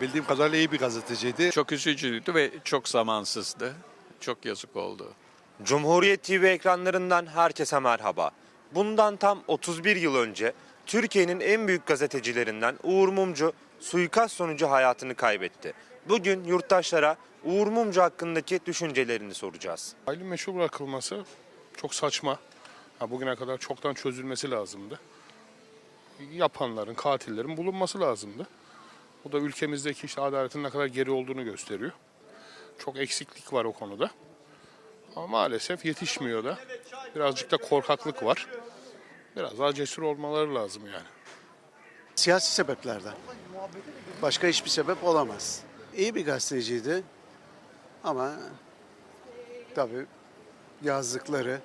bildiğim kadarıyla iyi bir gazeteciydi. Çok üzücüydü ve çok zamansızdı. Çok yazık oldu. Cumhuriyet TV ekranlarından herkese merhaba. Bundan tam 31 yıl önce Türkiye'nin en büyük gazetecilerinden Uğur Mumcu suikast sonucu hayatını kaybetti. Bugün yurttaşlara Uğur Mumcu hakkındaki düşüncelerini soracağız. Aile meşhur bırakılması çok saçma. Ha, bugüne kadar çoktan çözülmesi lazımdı. Yapanların, katillerin bulunması lazımdı. Bu da ülkemizdeki işte adaletin ne kadar geri olduğunu gösteriyor. Çok eksiklik var o konuda. Ama maalesef yetişmiyor da. Birazcık da korkaklık var. Biraz daha cesur olmaları lazım yani. Siyasi sebeplerden. Başka hiçbir sebep olamaz. İyi bir gazeteciydi ama tabii yazdıkları,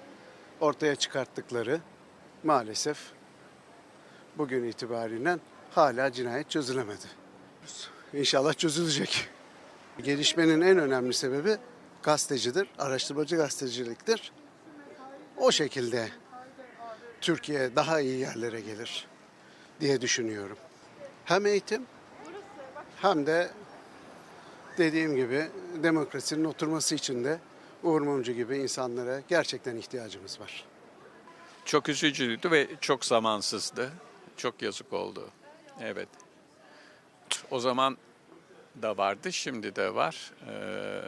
ortaya çıkarttıkları maalesef bugün itibariyle hala cinayet çözülemedi. İnşallah çözülecek. Gelişmenin en önemli sebebi gazetecidir, araştırmacı gazeteciliktir. O şekilde Türkiye daha iyi yerlere gelir diye düşünüyorum. Hem eğitim hem de dediğim gibi demokrasinin oturması için de Uğur Mumcu gibi insanlara gerçekten ihtiyacımız var. Çok üzücüydü ve çok zamansızdı. Çok yazık oldu. Evet. O zaman da vardı, şimdi de var. Ee,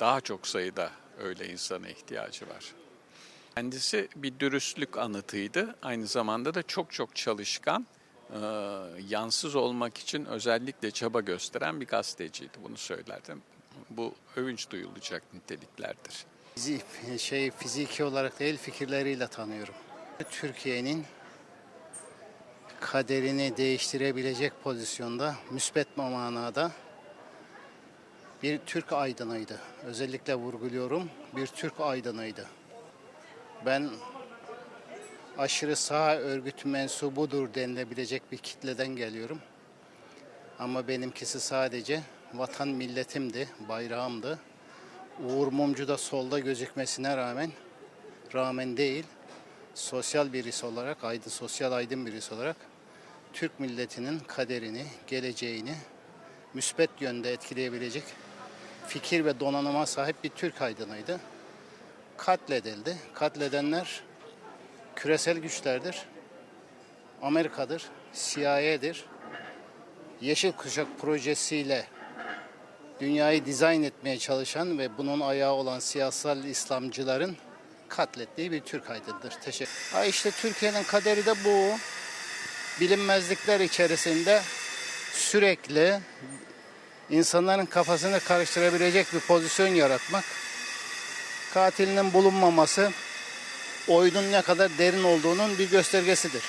daha çok sayıda öyle insana ihtiyacı var. Kendisi bir dürüstlük anıtıydı. Aynı zamanda da çok çok çalışkan, e, yansız olmak için özellikle çaba gösteren bir gazeteciydi. Bunu söylerdim. Bu övünç duyulacak niteliklerdir. Bizi şey fiziki olarak değil fikirleriyle tanıyorum. Türkiye'nin kaderini değiştirebilecek pozisyonda müspet manada bir Türk aydınıydı. Özellikle vurguluyorum bir Türk aydınıydı. Ben aşırı sağ örgüt mensubudur denilebilecek bir kitleden geliyorum. Ama benimkisi sadece vatan milletimdi, bayrağımdı. Uğur Mumcu da solda gözükmesine rağmen rağmen değil sosyal birisi olarak aydın sosyal aydın birisi olarak Türk milletinin kaderini, geleceğini müspet yönde etkileyebilecek fikir ve donanıma sahip bir Türk aydınıydı. Katledildi. Katledenler küresel güçlerdir. Amerika'dır, CIA'dir. Yeşil Kuşak projesiyle dünyayı dizayn etmeye çalışan ve bunun ayağı olan siyasal İslamcıların katlettiği bir Türk aydındır. Teşekkür. Ha işte Türkiye'nin kaderi de bu. Bilinmezlikler içerisinde sürekli insanların kafasını karıştırabilecek bir pozisyon yaratmak. Katilinin bulunmaması oyunun ne kadar derin olduğunun bir göstergesidir.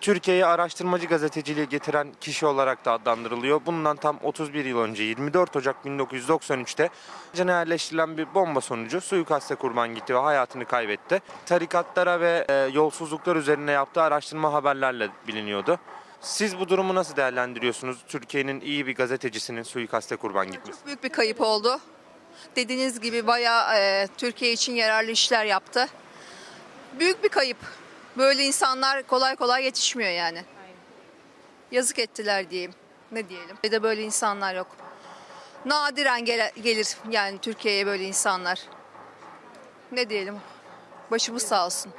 Türkiye'ye araştırmacı gazeteciliği getiren kişi olarak da adlandırılıyor. Bundan tam 31 yıl önce 24 Ocak 1993'te cana yerleştirilen bir bomba sonucu suikaste kurban gitti ve hayatını kaybetti. Tarikatlara ve e, yolsuzluklar üzerine yaptığı araştırma haberlerle biliniyordu. Siz bu durumu nasıl değerlendiriyorsunuz? Türkiye'nin iyi bir gazetecisinin suikaste kurban gitmesi. Büyük bir kayıp oldu. Dediğiniz gibi bayağı e, Türkiye için yararlı işler yaptı. Büyük bir kayıp. Böyle insanlar kolay kolay yetişmiyor yani. Yazık ettiler diyeyim. Ne diyelim. Bir de böyle insanlar yok. Nadiren gele- gelir yani Türkiye'ye böyle insanlar. Ne diyelim. Başımız sağ olsun.